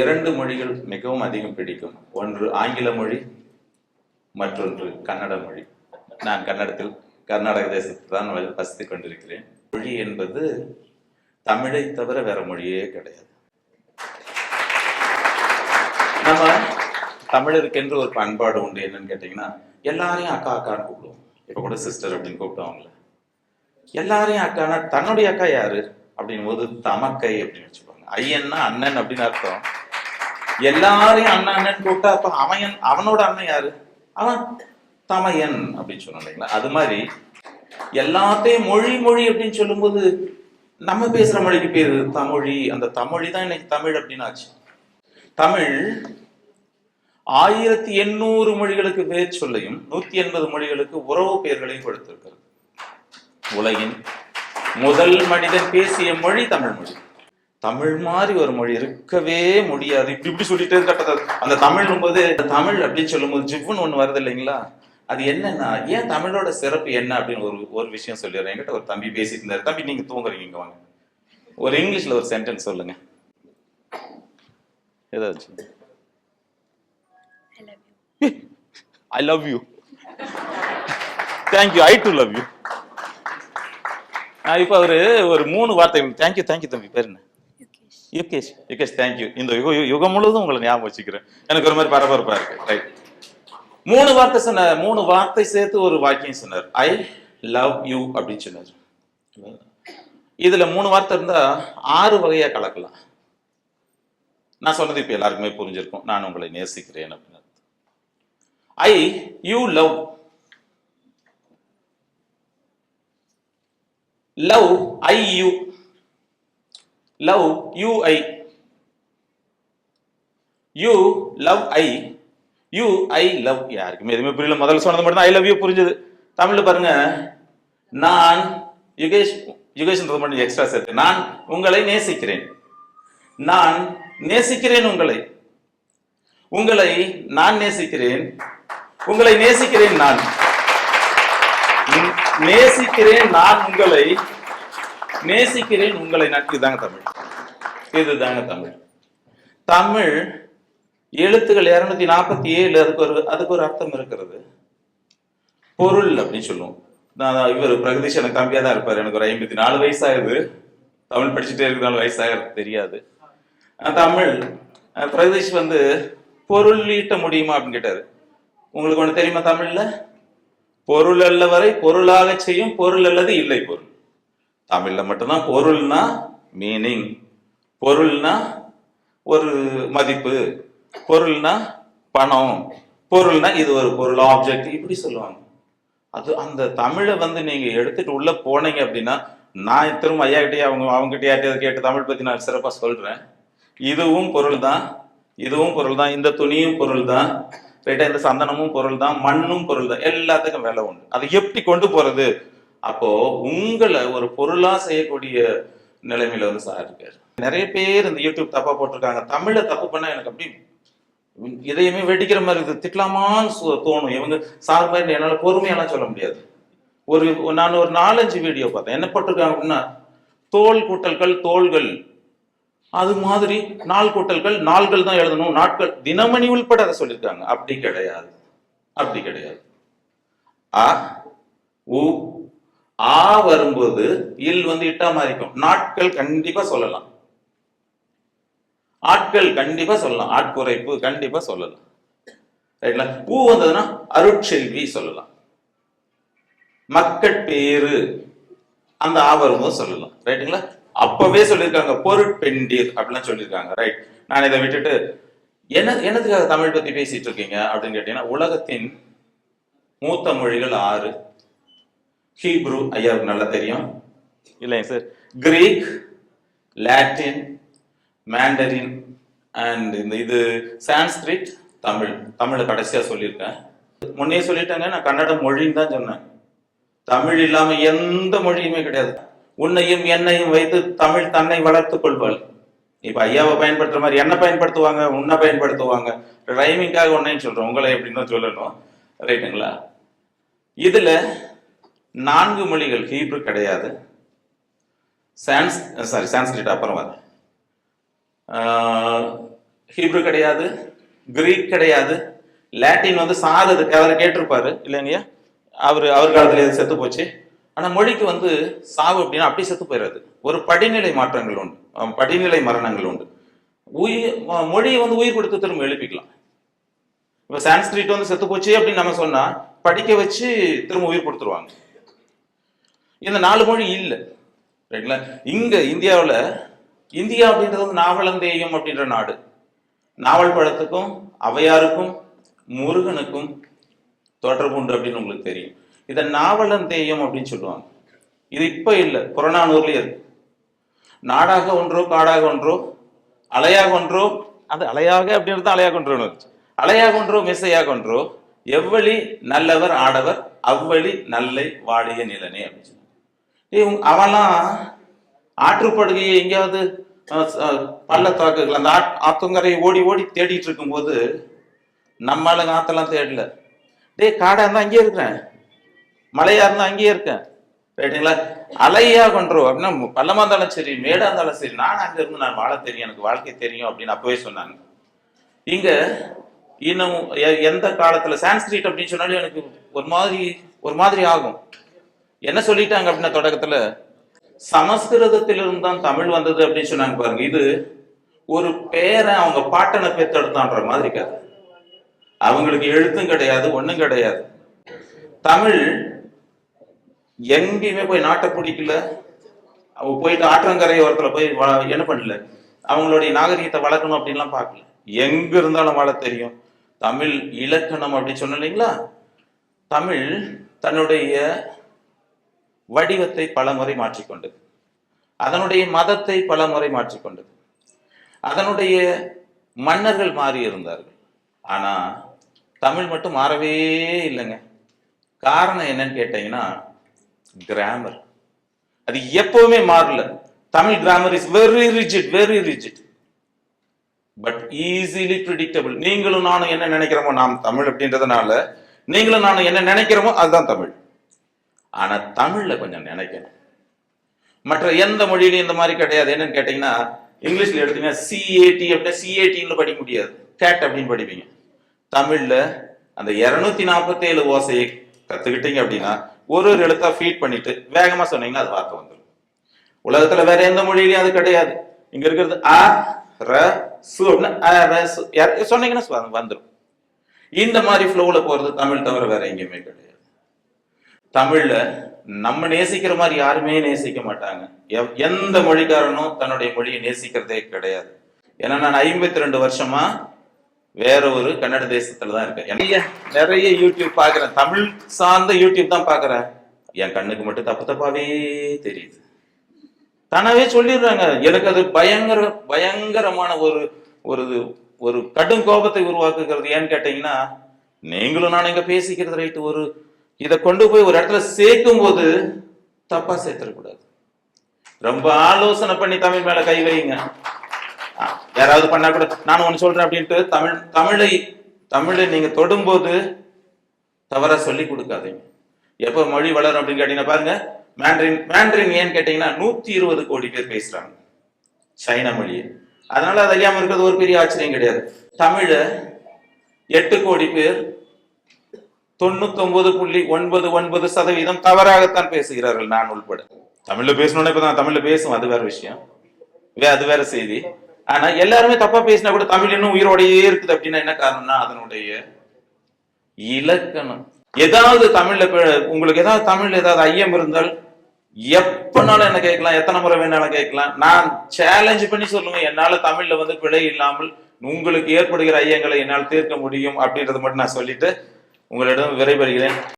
இரண்டு மொழிகள் மிகவும் அதிகம் பிடிக்கும். ஒன்று ஆங்கில மொழி மற்றொன்று கன்னட மொழி. நான் கன்னடத்தில் கர்நாடக தேசத்தில் தான் வசித்துக் கொண்டிருக்கிறேன். மொழி என்பது தமிழை தவிர வேற மொழியே கிடையாது. நம்ம தமிழருக்கென்று ஒரு பண்பாடு உண்டு என்னன்னு கேட்டிங்கன்னா எல்லாரையும் அக்கா அக்கான்னு கூப்பிடுவோம். இப்போ கூட சிஸ்டர் அப்படின்னு கூப்பிட்டோம் எல்லாரையும் அக்கானா தன்னுடைய அக்கா யாரு? அப்படின் போது தமக்கை அப்படின்னு வச்சுக்கோங்க ஐயன்னா அண்ணன் அப்படின்னு அர்த்தம். எல்லாரையும் அண்ணன் அண்ணன் கூப்பிட்டா அப்ப அவன் அவனோட அண்ணன் யாரு? அவன் தமையன் அப்படின்னு சொன்னோம் இல்லைங்களா? அது மாதிரி எல்லாத்தையும் மொழி மொழி அப்படின்னு சொல்லும்போது நம்ம பேசுற மொழிக்கு பேரு தமிழி. அந்த தமிழி தான் இன்னைக்கு தமிழ் அப்படின்னாச்சு. தமிழ் ஆயிரத்தி எண்ணூறு மொழிகளுக்கு பேர் சொல்லையும் நூத்தி எண்பது மொழிகளுக்கு உறவு பெயர்களையும் கொடுத்திருக்கிறது. உலகின் முதல் மனிதன் பேசிய மொழி தமிழ் மொழி. தமிழ் மாதிரி ஒரு மொழி இருக்கவே முடியாது. இப்படி இப்படி சொல்லிட்டே இருக்க. அந்த தமிழ் போது தமிழ் அப்படின்னு சொல்லும்போது ஜிவ்வுன்னு ஒண்ணு வருது இல்லைங்களா? அது என்னன்னா ஏன் தமிழோட சிறப்பு என்ன அப்படின்னு ஒரு ஒரு விஷயம் சொல்லிடுறேன். என்கிட்ட ஒரு தம்பி பேசிட்டு இருந்தாரு. தம்பி நீங்க தூங்குறீங்க வாங்க. ஒரு இங்கிலீஷ்ல ஒரு சென்டென்ஸ் சொல்லுங்க. ஏதாச்சும். I love you thank you I do love you இப்போ ஒரு ஒரு மூணு வார்த்தை தேங்க்யூ தேங்க்யூ தம்பி. பேர் என்ன? யுகேஷ் யுகேஷ் தேங்க்யூ இந்த யுக யுகம் முழுவதும் உங்களை ஞாபகம் வச்சுக்கிறேன். எனக்கு ஒரு மாதிரி பரபரப்பா இருக்கு. ரைட் மூணு வார்த்தை சொன்னார். மூணு வார்த்தை சேர்த்து ஒரு வாக்கியம் சொன்னார். ஐ லவ் யூ அப்படின்னு சொன்னார். இதுல மூணு வார்த்தை இருந்தா ஆறு வகையா கலக்கலாம். நான் சொன்னது இப்ப எல்லாருக்குமே புரிஞ்சிருக்கும். நான் உங்களை நேசிக்கிறேன் அப்படின்னு. I you love love I you love you I. You love I. You I love. யாருக்குமே எதுவுமே புரியல. முதல்ல சொன்னது மட்டும் ஐ லவ் யூ புரிஞ்சது. தமிழ்ல பாருங்க. நான் யுகேஷ் யுகேஷ்ன்றது மட்டும் எக்ஸ்ட்ரா சேர்த்து. நான் உங்களை நேசிக்கிறேன். நான் நேசிக்கிறேன் உங்களை. உங்களை நான் நேசிக்கிறேன். உங்களை நேசிக்கிறேன் நான். நேசிக்கிறேன் நான் உங்களை. நேசிக்கிறேன் உங்களை நான். இதுதாங்க தமிழ். இதுதாங்க தமிழ். தமிழ் எழுத்துக்கள் இருநூத்தி நாற்பத்தி ஏழு அதுக்கு ஒரு அதுக்கு ஒரு அர்த்தம் இருக்கிறது. பொருள் அப்படின்னு சொல்லுவோம். நான் இவர் பிரகதீஷ் எனக்கு தம்பியா தான் இருப்பார். எனக்கு ஒரு ஐம்பத்தி நாலு வயசாகுது. தமிழ் படிச்சுட்டே இருக்கிறதால வயசாகிறது தெரியாது. தமிழ் பிரகதீஷ் வந்து பொருள் ஈட்ட முடியுமா அப்படின்னு கேட்டாரு. உங்களுக்கு ஒண்ணு தெரியுமா தமிழ்ல? பொருள் அல்ல வரை பொருளாக செய்யும் பொருள் அல்லது இல்லை பொருள். தமிழில் மட்டும்தான் பொருள்னா மீனிங் பொருள்னா ஒரு மதிப்பு. பொருள்னா பணம். பொருள்னா இது ஒரு பொருள் ஆப்ஜெக்ட் இப்படி சொல்லுவாங்க. அது அந்த தமிழை வந்து நீங்கள் எடுத்துட்டு உள்ளே போனீங்க அப்படின்னா நான் திரும்ப ஐயா கிட்டே அவங்க அவங்க கிட்டே கேட்டு தமிழ் பற்றி நான் சிறப்பாக சொல்கிறேன் இதுவும் பொருள் தான் இதுவும் பொருள் தான் இந்த துணியும் பொருள் தான் ரைட்டா இந்த சந்தனமும் பொருள் தான் மண்ணும் பொருள் தான் எல்லாத்துக்கும் விலை உண்டு. அதை எப்படி கொண்டு போகிறது அப்போ உங்களை ஒரு பொருளா செய்யக்கூடிய நிலைமையில வந்து சார் இருக்காரு. நிறைய பேர் இந்த யூடியூப் தப்பா போட்டிருக்காங்க. தமிழ்ல தப்பு பண்ணா எனக்கு அப்படி இதையுமே வெடிக்கிற மாதிரி இருக்குது. திட்டலாமான்னு தோணும். இவங்க சார் மாதிரி என்னால பொறுமையெல்லாம் சொல்ல முடியாது. ஒரு நான் ஒரு நாலஞ்சு வீடியோ பார்த்தேன். என்ன போட்டிருக்காங்க அப்படின்னா தோல் கூட்டல்கள் தோள்கள். அது மாதிரி நாள் கூட்டல்கள் நாள்கள் தான் எழுதணும். நாட்கள். தினமணி உள்பட அதை சொல்லியிருக்காங்க. அப்படி கிடையாது. அப்படி கிடையாது. ஆ உ ஆ வரும்போது இல் வந்து இட்டா மாறிக்கும். நாட்கள் கண்டிப்பா சொல்லலாம். ஆட்கள் கண்டிப்பா சொல்லலாம். ஆட்குறைப்பு கண்டிப்பா சொல்லலாம். ரைட்ல? பூ வந்ததுன்னா அருட்செல்வி சொல்லலாம். மக்கட்பேரு அந்த ஆ வரும்போது சொல்லலாம். ரைட்டுங்களா? அப்பவே சொல்லியிருக்காங்க பொருட்பெண்டீர் அப்படிலாம் சொல்லியிருக்காங்க. ரைட். நான் இதை விட்டுட்டு என்ன என்னத்துக்காக தமிழ் பத்தி பேசிட்டு இருக்கீங்க அப்படின்னு கேட்டீங்கன்னா உலகத்தின் மூத்த மொழிகள் ஆறு. ஹீப்ரு ஐயாவுக்கு நல்லா தெரியும். இல்லைங்க sir. Greek Latin Mandarin and இந்த இது சான்ஸ்கிரிட் தமிழ். தமிழை கடைசியா சொல்லியிருக்கேன். முன்னே சொல்லிட்டேங்க நான் கன்னட மொழின்னு தான் சொன்னேன். தமிழ் இல்லாம எந்த மொழியுமே கிடையாது. உன்னையும் என்னையும் வைத்து தமிழ் தன்னை வளர்த்துக் கொள்வாள். இப்ப ஐயாவை பயன்படுத்துற மாதிரி என்ன பயன்படுத்துவாங்க உன்னை பயன்படுத்துவாங்க. ரைமிங்காக உன்னையும் சொல்றோம் உங்களை எப்படின்னு தான் சொல்லணும். ரைட்டுங்களா இதுல நான்கு மொழிகள் ஹீப்ரு கிடையாது. சான்ஸ் சாரி சான்ஸ்கிரிட் அப்புறம் வர ஹீப்ரு கிடையாது கிரீக் கிடையாது. லாட்டின் வந்து சார் அவர் கேட்டிருப்பாரு இல்லைங்கய்யா? அவர் அவர் காலத்துல இது செத்து போச்சு. ஆனால் மொழிக்கு வந்து சாவு அப்படின்னா அப்படியே செத்து போயிடாது ஒரு படிநிலை மாற்றங்கள் உண்டு. படிநிலை மரணங்கள் உண்டு. உயிர் மொழியை வந்து உயிர் கொடுத்து திரும்ப எழுப்பிக்கலாம். இப்போ சான்ஸ்கிரிட் வந்து செத்து போச்சு அப்படின்னு நம்ம சொன்னால் படிக்க வச்சு திரும்ப உயிர் கொடுத்துருவாங்க. இந்த நாலு மொழி இல்லை. ரைட்டுங்களா இங்க இந்தியாவில் இந்தியா அப்படின்றது வந்து நாவலந்தேயம் அப்படின்ற நாடு. நாவல் பழத்துக்கும் அவையாருக்கும் முருகனுக்கும் தொடர்பு உண்டு அப்படின்னு உங்களுக்கு தெரியும். இதை நாவலந்தேயம் அப்படின்னு சொல்லுவாங்க. இது இப்போ இல்லை புறநானூர்லேயே இருக்கு. நாடாக ஒன்றோ காடாக ஒன்றோ அலையாக ஒன்றோ அது அலையாக அப்படின்றது அலையாக ஒன்றோன்னு அலையாக ஒன்றோ மிசையாக ஒன்றோ எவ்வழி நல்லவர் ஆடவர் அவ்வழி நல்லை வாழிய நிலனே அப்படின்னு இவங்க அவெல்லாம் அவன்லாம் ஆற்றுப்படுகையை எங்கேயாவது பள்ளத்தாக்குகள் அந்த ஆத்- ஆத்தங்கரையை ஓடி ஓடி தேடிட்டு இருக்கும்போது நம்ம ஆளுங்க ஆத்தெல்லாம் தேடல. டேய் காடா இருந்தா அங்கேயே இருக்கிறேன். மலையா இருந்தா அங்கேயே இருக்கேன். ரைட்டுங்களா அலையா கொன்றோம் அப்படின்னா பள்ளமா இருந்தாலும் சரி மேடா இருந்தாலும் சரி நான் அங்க இருந்து நான் வாழ தெரியும் எனக்கு வாழ்க்கை தெரியும் அப்படின்னு அப்பவே சொன்னாங்க. இங்க இன்னும் எந்த காலத்துல சான்ஸ்கிரிட் அப்படின்னு சொன்னாலும் எனக்கு ஒரு மாதிரி ஒரு மாதிரி ஆகும். என்ன சொல்லிட்டாங்க அப்படின்னா தொடக்கத்துல? சமஸ்கிருதத்திலிருந்து தான் தமிழ் வந்தது அப்படின்னு சொன்னாங்க பாருங்க. இது ஒரு பேரை அவங்க பாட்டனை பெத்தெடுத்தான்ற மாதிரி கதை. அவங்களுக்கு எழுத்தும் கிடையாது ஒண்ணும் கிடையாது. தமிழ் எங்கேயுமே போய் நாட்டை பிடிக்கல. அவங்க போயிட்டு ஆற்றங்கரை ஓரத்துல போய் வ- என்ன பண்ணல? அவங்களுடைய நாகரிகத்தை வளர்க்கணும் அப்படின்லாம் பார்க்கல. எங்க இருந்தாலும் வாழ தெரியும். தமிழ் இலக்கணம் அப்படின்னு சொன்ன இல்லைங்களா? தமிழ் தன்னுடைய வடிவத்தை பலமுறை மாற்றிக்கொண்டது. அதனுடைய மதத்தை பலமுறை மாற்றிக்கொண்டது. அதனுடைய மன்னர்கள் மாறி இருந்தார்கள் ஆனா தமிழ் மட்டும் மாறவே இல்லைங்க. காரணம் என்னன்னு கேட்டீங்கன்னா கிராமர் அது எப்பவுமே மாறல. Tamil grammar is very rigid very rigid but easily predictable நீங்களும் நானும் என்ன நினைக்கிறோமோ நாம் தமிழ் அப்படின்றதுனால நீங்களும் நானும் என்ன நினைக்கிறோமோ அதுதான் தமிழ். ஆனால் தமிழில் கொஞ்சம் நினைக்கணும். மற்ற எந்த மொழியிலையும் இந்த மாதிரி கிடையாது. என்னன்னு கேட்டீங்கன்னா இங்கிலீஷில் எடுத்தீங்கன்னா சிஏடி அப்படின்னா சிஏடின்னு படிக்க முடியாது. கேட் அப்படின்னு படிப்பீங்க. தமிழில் அந்த இரநூத்தி நாற்பத்தேழு ஓசையை கற்றுக்கிட்டீங்க அப்படின்னா ஒரு ஒரு எழுத்தா ஃபீட் பண்ணிட்டு வேகமாக சொன்னீங்கன்னா அது வார்த்தை வந்துடும் உலகத்துல வேற எந்த மொழியிலையும் அது கிடையாது. இங்கே இருக்கிறது ஆ ர சு அப்படின்னா சொன்னீங்கன்னா வந்துடும் இந்த மாதிரி ஃப்ளோவில் போகிறது தமிழ் தவிர வேற எங்கேயுமே கிடையாது. தமிழ்ல நம்ம நேசிக்கிற மாதிரி யாருமே நேசிக்க மாட்டாங்க. எந்த மொழிக்காரனும் தன்னுடைய மொழியை நேசிக்கிறதே கிடையாது. ஏன்னா நான் ஐம்பத்தி ரெண்டு வருஷமா வேற ஒரு கன்னட தேசத்துல தான் இருக்கேன். நிறைய நிறைய யூடியூப் பாக்குறேன். தமிழ் சார்ந்த யூடியூப் தான் பாக்குறேன். என் கண்ணுக்கு மட்டும் தப்பு தப்பாவே தெரியுது. தானாவே சொல்லிடுறாங்க. எனக்கு அது பயங்கர பயங்கரமான ஒரு ஒரு ஒரு கடும் கோபத்தை உருவாக்குகிறது ஏன்னு கேட்டீங்கன்னா நீங்களும் நான் இங்க பேசிக்கிறது ரைட்டு. ஒரு இதை கொண்டு போய் ஒரு இடத்துல சேர்க்கும் போது தப்பா சேர்த்துடக்கூடாது. ரொம்ப ஆலோசனை பண்ணி தமிழ் மேல கை வைங்க. யாராவது பண்ணா கூட நான் ஒன்று சொல்றேன் அப்படின்ட்டு தமிழ் தமிழை தமிழை நீங்க தொடும்போது தவறா சொல்லி கொடுக்காதீங்க. எப்போ மொழி வளரும் அப்படின்னு கேட்டீங்கன்னா பாருங்க மேண்ட்ரின் மேண்ட்ரின் ஏன்னு கேட்டீங்கன்னா நூத்தி இருபது கோடி பேர் பேசுறாங்க. சைனா மொழியை. அதனால அது அறியாமல் இருக்கிறது ஒரு பெரிய ஆச்சரியம் கிடையாது. தமிழை எட்டு கோடி பேர் தொண்ணூத்தொன்பது புள்ளி ஒன்பது ஒன்பது சதவீதம் தவறாகத்தான் பேசுகிறார்கள் நான் உள்பட. தமிழ்ல பேசணும்னா இப்பதான் தமிழ்ல பேசும் அது வேற விஷயம். வே- அது வேற செய்தி. ஆனா எல்லாருமே தப்பா பேசினா கூட தமிழ் இன்னும் உயிரோடையே இருக்குது அப்படின்னா என்ன காரணம்னா அதனுடைய இலக்கணம். ஏதாவது தமிழ்ல உங்களுக்கு ஏதாவது தமிழ்ல ஏதாவது ஐயம் இருந்தால் எப்பனாலும் என்ன கேட்கலாம் எத்தனை முறை வேணாலும் கேட்கலாம். நான் சேலஞ்ச் பண்ணி சொல்லுவேன் என்னால தமிழ்ல வந்து பிழை இல்லாமல் உங்களுக்கு ஏற்படுகிற ஐயங்களை என்னால் தீர்க்க முடியும் அப்படின்றத மட்டும் நான் சொல்லிட்டு உங்களிடம் விரைபெறுகிறேன்